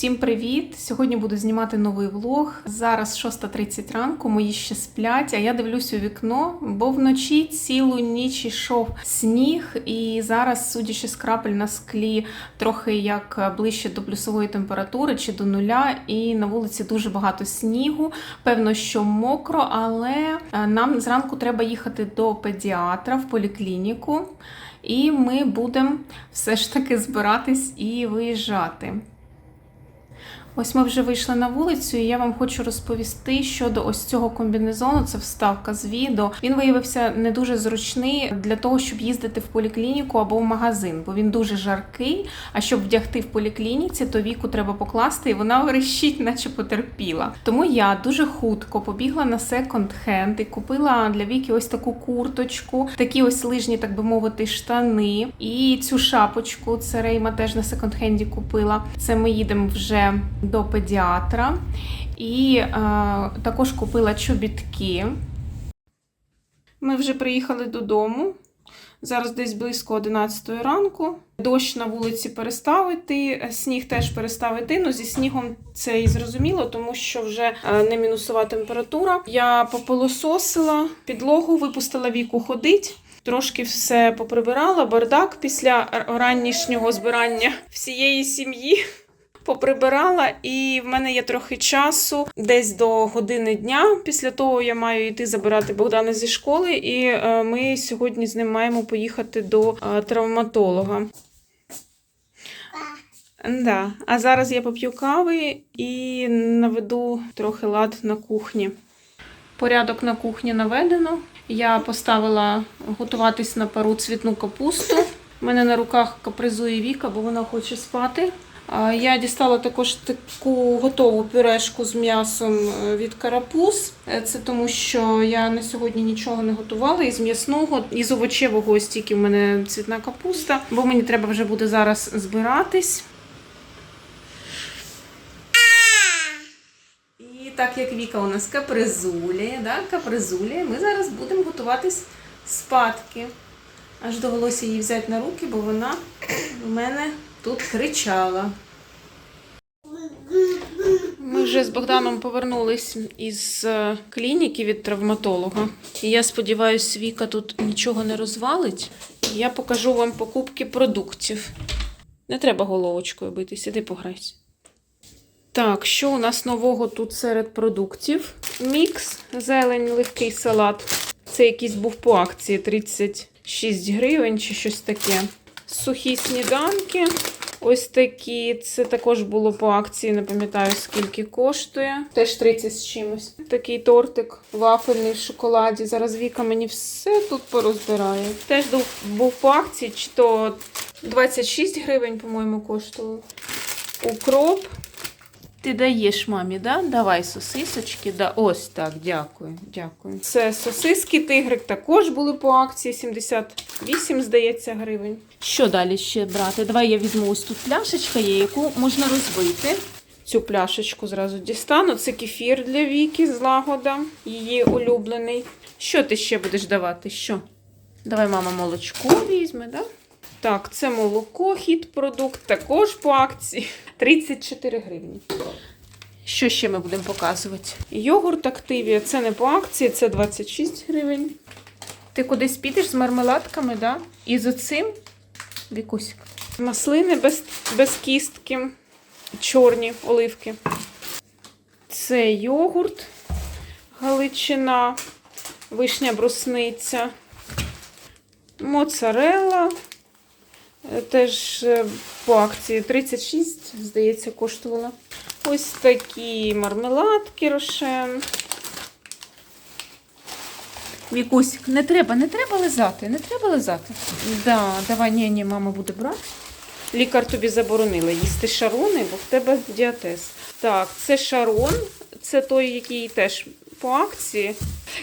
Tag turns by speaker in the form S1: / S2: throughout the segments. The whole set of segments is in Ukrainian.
S1: Всім привіт! Сьогодні буду знімати новий влог. Зараз 6.30 ранку, мої ще сплять, а я дивлюсь у вікно, бо вночі цілу ніч йшов сніг, і зараз, судячи з крапель на склі, трохи як ближче до плюсової температури чи до нуля, і на вулиці дуже багато снігу. Певно, що мокро, але е, нам зранку треба їхати до педіатра в поліклініку. І ми будемо все ж таки збиратись і виїжджати. Ось ми вже вийшли на вулицю, і я вам хочу розповісти щодо ось цього комбінезону. Це вставка з відео. Він виявився не дуже зручний для того, щоб їздити в поліклініку або в магазин, бо він дуже жаркий. А щоб вдягти в поліклініці, то віку треба покласти, і вона верещить, наче потерпіла. Тому я дуже хутко побігла на секонд-хенд і купила для віки ось таку курточку, такі ось лижні, так би мовити, штани. І цю шапочку. Це Рейма теж на секонд-хенді купила. Це ми їдемо вже до педіатра. І е, також купила чобітки. Ми вже приїхали додому. Зараз десь близько 11 ранку. Дощ на вулиці перестав іти, сніг теж перестав іти. Ну, зі снігом це і зрозуміло, тому що вже е, не мінусова температура. Я попилососила підлогу, випустила віку ходить. Трошки все поприбирала, бардак після ранішнього збирання всієї сім'ї поприбирала, і в мене є трохи часу, десь до години дня. Після того я маю йти забирати Богдана зі школи, і е, ми сьогодні з ним маємо поїхати до е, травматолога. Да. А зараз я поп'ю кави і наведу трохи лад на кухні. Порядок на кухні наведено. Я поставила готуватись на пару цвітну капусту. У мене на руках капризує Віка, бо вона хоче спати. Я дістала також таку готову пюрешку з м'ясом е, від карапуз. Е, Це тому, що я на сьогодні нічого не готувала із м'ясного, із овочевого ось тільки в мене цвітна капуста, бо мені треба вже буде зараз збиратись. І так як Віка у нас капризуляє, да? капризуляє, ми зараз будемо готуватись спадки. Аж довелося її взяти на руки, бо вона у мене тут кричала. Ми вже з Богданом повернулись із е, клініки від травматолога. І я сподіваюся, Віка тут нічого не розвалить. Я покажу вам покупки продуктів. Не треба головочкою битись, іди пограйся. Так, що у нас нового тут серед продуктів? Мікс, зелень, легкий салат. Це якийсь був по акції 36 гривень чи щось таке. Сухі сніданки. Ось такі. Це також було по акції, не пам'ятаю скільки коштує. Теж 30 з чимось. Такий тортик вафельний в шоколаді. Зараз Віка мені все тут порозбирає. Теж був, по акції, чи то 26 гривень, по-моєму, коштував. Укроп. Ти даєш мамі, да? Давай сосисочки. Да. Ось так, дякую. дякую. Це сосиски тигрик також були по акції 78, здається, гривень. Що далі ще брати? Давай я візьму ось тут пляшечка є, яку можна розбити. Цю пляшечку зразу дістану. Це кефір для Віки з лагода, її улюблений. Що ти ще будеш давати? Що? Давай мама молочко візьме, да? Так, це молоко, хід продукт, також по акції 34 гривні. Що ще ми будемо показувати? Йогурт Активія, це не по акції, це 26 гривень. Ти кудись підеш з мармеладками, да? І з оцим Вікусик. Маслини без, без кістки, чорні оливки. Це йогурт, галичина, вишня брусниця, моцарелла. Теж е, по акції 36, здається, коштувала. Ось такі мармеладки рошен. Вікусик, не треба, не треба лизати, не треба лизати. Да, давай, ні, ні, мама буде брати. Лікар тобі заборонила їсти шарони, бо в тебе діатез. Так, це шарон, це той, який теж по акції.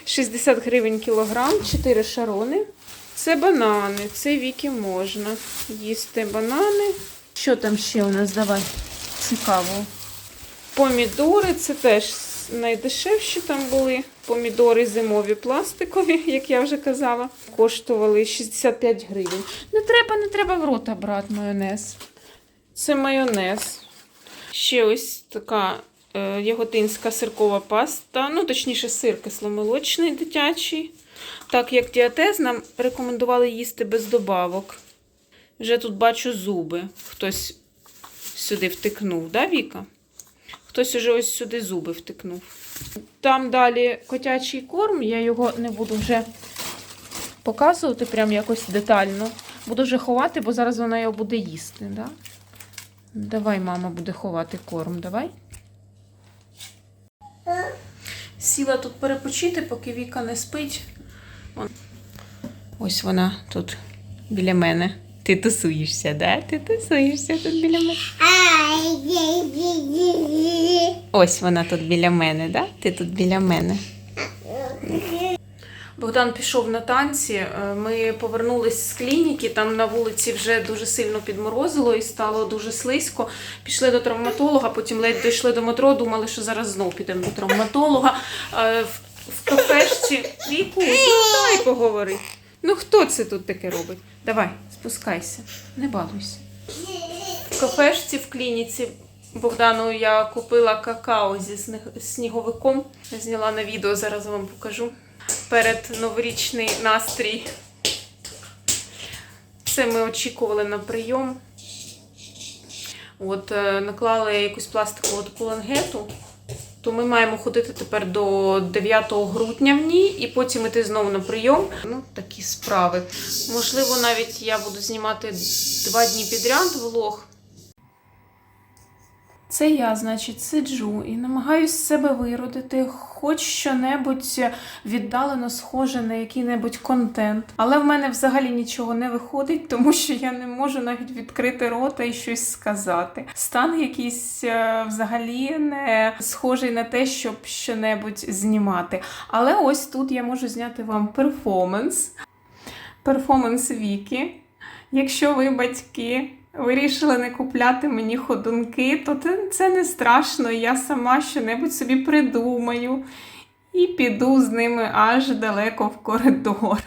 S1: 60 гривень кілограм, 4 шарони. Це банани, це віки можна їсти банани. Що там ще у нас? Давай. Цікаво. Помідори, це теж найдешевші там були. Помідори зимові пластикові, як я вже казала, коштували 65 гривень. Не треба, не треба в рота брати майонез. Це майонез. Ще ось така е, яготинська сиркова паста, ну, точніше, сир кисломолочний дитячий. Так як діатез нам рекомендували їсти без добавок. Вже тут бачу зуби. Хтось сюди втикнув, да, Віка? Хтось уже ось сюди зуби втикнув. Там далі котячий корм, я його не буду вже показувати прям якось детально. Буду вже ховати, бо зараз вона його буде їсти. Да? Давай, мама буде ховати корм, давай. Сіла тут перепочити, поки Віка не спить. Вон. Ось вона тут біля мене. Ти тусуєшся, да? Ти тусуєшся тут біля мене. Ось вона тут біля мене, да? Ти тут біля мене. Богдан пішов на танці. е, Ми повернулись з клініки. Там на вулиці вже дуже сильно підморозило і стало дуже слизько. Пішли до травматолога, потім ледь дійшли до метро. Думали, що зараз знов підемо до травматолога. В, кафешці Віку, ну дай поговори. Ну хто це тут таке робить? Давай, спускайся, не балуйся. В кафешці в клініці Богдану я купила какао зі сніговиком. Зняла на відео, зараз вам покажу. Перед новорічний настрій. Це ми очікували на прийом. От, е, наклали якусь пластикову таку лангету. То ми маємо ходити тепер до 9 грудня в ній і потім іти знову на прийом. Ну, такі справи. Можливо, навіть я буду знімати два дні підряд влог. Це я, значить, сиджу і намагаюсь себе виродити хоч що-небудь віддалено схоже на який-небудь контент. Але в мене взагалі нічого не виходить, тому що я не можу навіть відкрити рота і щось сказати. Стан якийсь е, взагалі не схожий на те, щоб що-небудь знімати. Але ось тут я можу зняти вам перформанс. Перформанс Віки. Якщо ви батьки вирішили не купляти мені ходунки, то це не страшно. Я сама щонебудь собі придумаю і піду з ними аж далеко в коридор.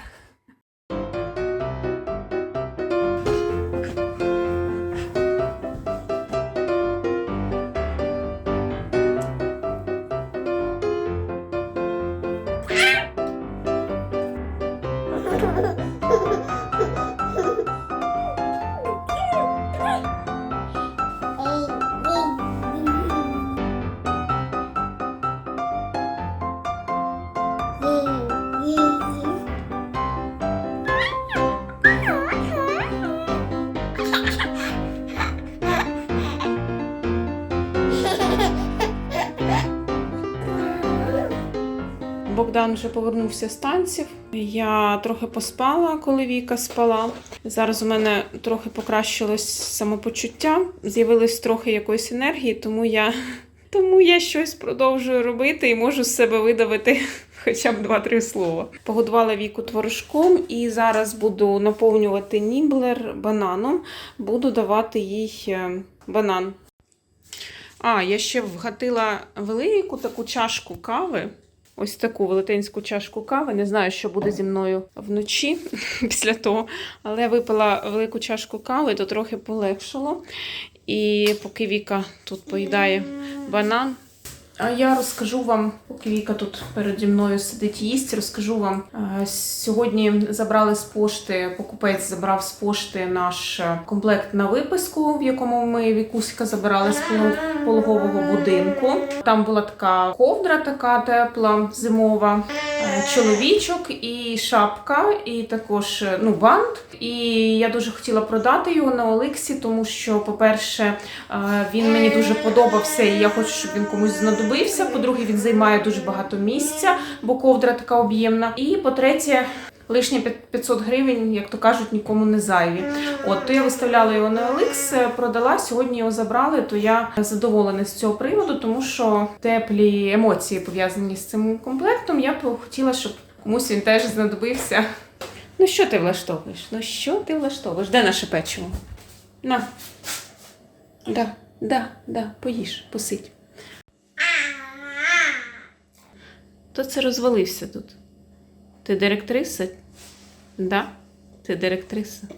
S1: Богдан вже повернувся з танців. Я трохи поспала, коли Віка спала. Зараз у мене трохи покращилось самопочуття, з'явилось трохи якоїсь енергії, тому я, тому я щось продовжую робити і можу з себе видавити хоча б два-три слова. Погодувала Віку творожком і зараз буду наповнювати ніблер бананом, буду давати їй е, банан. А, я ще вгатила велику таку чашку кави. Ось таку велетенську чашку кави. Не знаю, що буде зі мною вночі після того. Але випила велику чашку кави, то трохи полегшало. І поки Віка тут поїдає банан. А я розкажу вам, поки Віка тут переді мною сидить їсть, розкажу вам. Сьогодні забрали з пошти, покупець забрав з пошти наш е, комплект на виписку, в якому ми Вікуська забирали з пологового будинку. Там була така ковдра, така тепла, зимова, е, чоловічок і шапка, і також е, ну, бант. І я дуже хотіла продати його на Оликсі, тому що, по-перше, він мені дуже подобався, і я хочу, щоб він комусь знадобився. По-друге, він займає дуже багато місця, бо ковдра така об'ємна. І по-третє, лишні 500 гривень, як то кажуть, нікому не зайві. От то я виставляла його на OLX, е, продала. Сьогодні його забрали. То я задоволена з цього приводу, тому що теплі емоції пов'язані з цим комплектом. Я б хотіла, щоб комусь він теж знадобився. Ну що ти влаштовуєш? Ну що ти влаштовуєш? Де наше печиво? На. Да, да, да, поїж, посидь. Хто це розвалився тут? Ти директриса? Да? Ти директриса?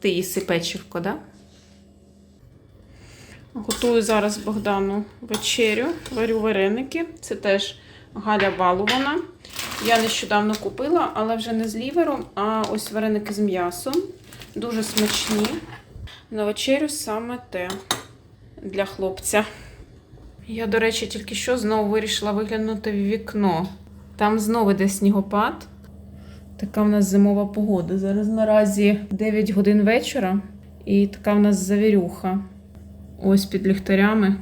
S1: Ти їси печивко, да? Готую зараз Богдану вечерю, варю вареники. Це теж Галя балувана. Я нещодавно купила, але вже не з лівером, а ось вареники з м'ясом. Дуже смачні. На вечерю саме те для хлопця. Я, до речі, тільки що знову вирішила виглянути в вікно. Там знову йде снігопад. Така в нас зимова погода. Зараз наразі 9 годин вечора, і така в нас завірюха. Ось під ліхтарями.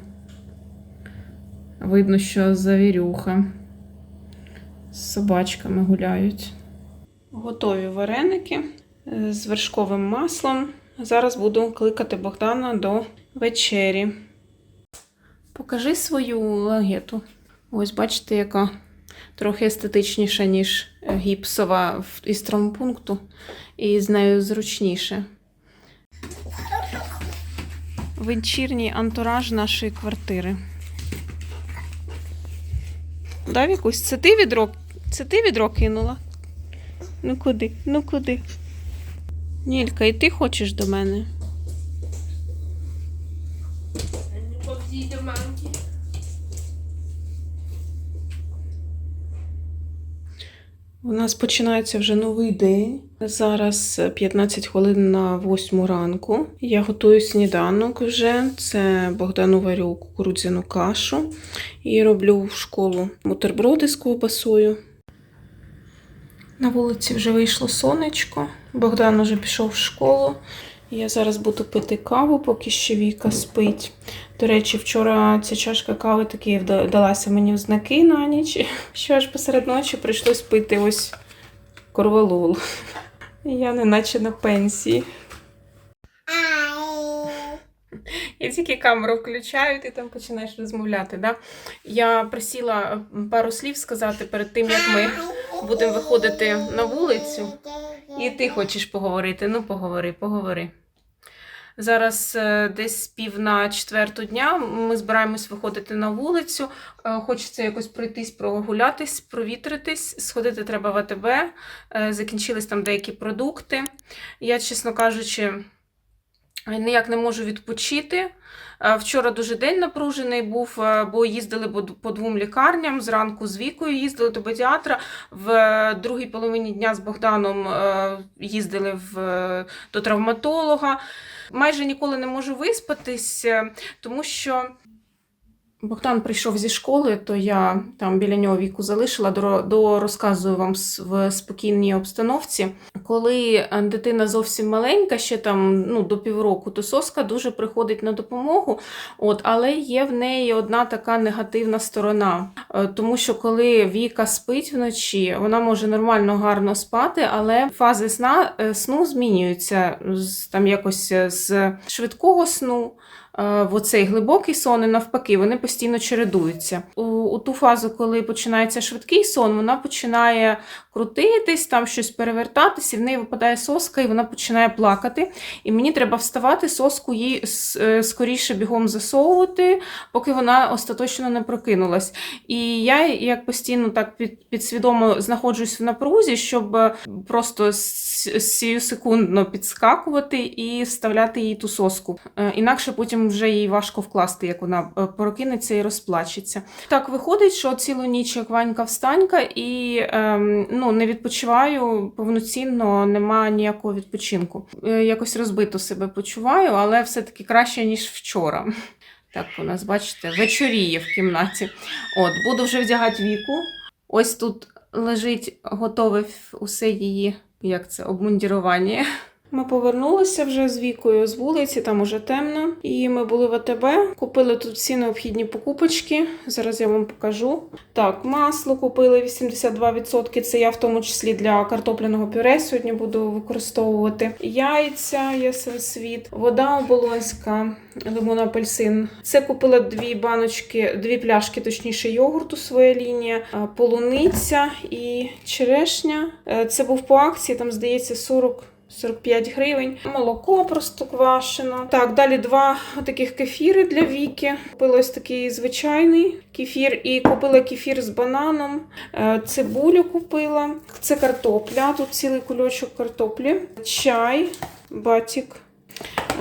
S1: Видно, що завірюха. З собачками гуляють. Готові вареники е, з вершковим маслом. Зараз буду кликати Богдана до вечері. Покажи свою лагету. Ось бачите, яка трохи естетичніша, ніж е, гіпсова із травмпункту, і з нею зручніше. Вечірній антураж нашої квартири. Да, Вікусь, це ти відро? Це ти відро кинула? Ну куди? Ну куди? Нілька, і ти хочеш до мене?
S2: Повзій до мамки.
S1: У нас починається вже новий день. Зараз е, 15 хвилин на 8 ранку. Я готую сніданок вже. Це Богдану варю кукурудзяну кашу і роблю в школу бутерброди з ковбасою. На вулиці вже вийшло сонечко. Богдан уже пішов в школу. Я зараз буду пити каву, поки ще Віка спить. До речі, вчора ця чашка кави таки далася мені в знаки на ніч, що аж посеред ночі прийшлось пити ось корвалол. Я не наче на пенсії. Я тільки камеру включаю, ти там починаєш розмовляти. Да? Я просила пару слів сказати перед тим, як ми будемо виходити на вулицю. І ти хочеш поговорити? Ну, поговори, поговори. Зараз е, десь пів на четверту дня ми збираємось виходити на вулицю. Е, Хочеться якось пройтись, прогулятись, провітритись. Сходити треба в АТБ. Е, Закінчились там деякі продукти. Я, чесно кажучи, ніяк не можу відпочити. Вчора дуже день напружений був, бо їздили по двом лікарням. Зранку з Вікою їздили до педіатра. В другій половині дня з Богданом їздили в, до травматолога. Майже ніколи не можу виспатись, е, тому що. Богдан прийшов зі школи, то я там біля нього віку залишила, до, до розказую вам в спокійній обстановці. Коли е, дитина зовсім маленька, ще там ну, до півроку, то соска дуже приходить на допомогу. От, але є в неї одна така негативна сторона. Е, Тому що коли Віка спить вночі, вона може нормально гарно спати, але фази сна, е, сну змінюються з, там якось з швидкого сну в оцей глибокий сон, і навпаки, вони постійно чередуються. У, у ту фазу, коли починається швидкий сон, вона починає крутитись, там щось перевертатись, і в неї випадає соска, і вона починає плакати. І мені треба вставати, соску їй е, скоріше бігом засовувати, поки вона остаточно не прокинулась. І я як постійно так під, підсвідомо знаходжусь в напрузі, щоб е, просто сію секундно підскакувати і вставляти їй ту соску. Е, Інакше потім вже їй важко вкласти, як вона е, прокинеться і розплачеться. Так виходить, що цілу ніч як Ванька встанька, і ем, ну, не відпочиваю повноцінно, нема ніякого відпочинку. Е, Якось розбито себе почуваю, але все-таки краще, ніж вчора. Так, у нас, бачите, вечоріє в кімнаті. От, буду вже вдягати віку. Ось тут лежить готове усе її, як це, обмундірування. Ми повернулися вже з вікою з вулиці, там уже темно. І ми були в АТБ, купили тут всі необхідні покупочки. Зараз я вам покажу. Так, масло купили 82%. Це я в тому числі для картопляного пюре сьогодні буду використовувати. Яйця, ясен світ, вода оболонська, лимон апельсин. Це купила дві баночки, дві пляшки, точніше, йогурту своя лінія, полуниця і черешня. Е, Це був по акції, там здається 40. 45 гривень. Молоко просто квашено. Так, далі два таких кефіри для Віки. Купила ось такий звичайний кефір і купила кефір з бананом. Е, Цибулю купила. Це картопля. Тут цілий кульочок картоплі. Чай, батік,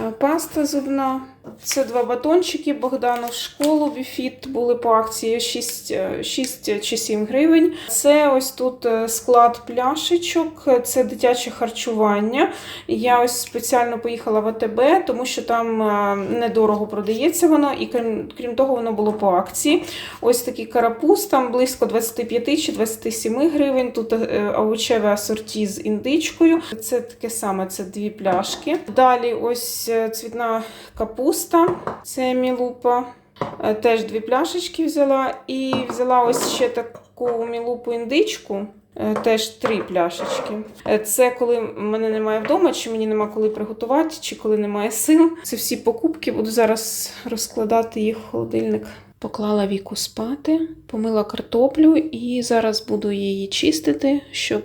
S1: е, паста зубна. Це два батончики Богдану в школу Біфіт були по акції 6, 6 чи 7 гривень. Це ось тут е, склад пляшечок, це дитяче харчування. Я ось спеціально поїхала в АТБ, тому що там е, недорого продається воно, і крім, крім того, воно було по акції. Ось такий карапуз, там близько 25 чи 27 гривень. Тут е, овочеве асорті з індичкою. Це таке саме, це дві пляшки. Далі ось е, цвітна капуста, це мілупа. Е, Теж дві пляшечки взяла. І взяла ось ще таку мілупу індичку. е, Теж три пляшечки. Е, Це коли мене немає вдома, чи мені нема коли приготувати, чи коли немає сил. Це всі покупки. Буду зараз розкладати їх в холодильник. Поклала віку спати, помила картоплю і зараз буду її чистити, щоб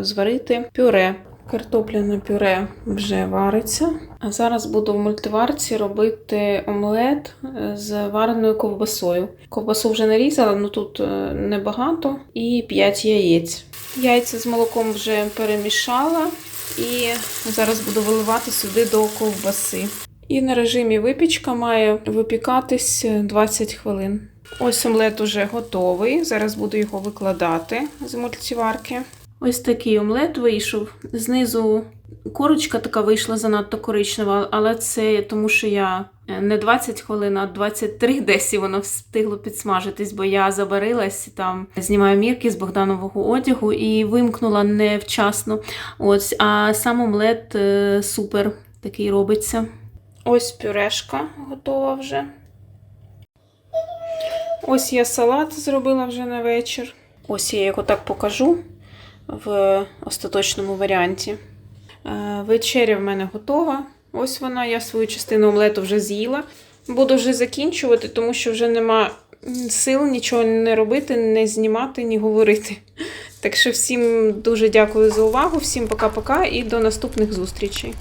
S1: зварити пюре. Картопляне пюре вже вариться. А зараз буду в мультиварці робити омлет е, з вареною ковбасою. Ковбасу вже нарізала, ну тут е, небагато, і 5 яєць. Яйця з молоком вже перемішала і зараз буду виливати сюди до ковбаси. І на режимі випічка має випікатись 20 хвилин. Ось омлет уже готовий. Зараз буду його викладати з мультиварки. Ось такий омлет вийшов. Знизу корочка така вийшла занадто коричнева, але це тому, що я е, не 20 хвилин, а 23 десь воно встигло підсмажитись, бо я забарилась там, знімаю мірки з Богданового одягу і вимкнула невчасно. Ось, а сам омлет е, супер такий робиться. Ось пюрешка готова вже. Ось я салат зробила вже на вечір. Ось я його так покажу в остаточному варіанті. Е, Вечеря в мене готова. Ось вона, я свою частину омлету вже з'їла. Буду вже закінчувати, тому що вже нема сил нічого не робити, не знімати, ні говорити. Так що всім дуже дякую за увагу, всім пока-пока і до наступних зустрічей.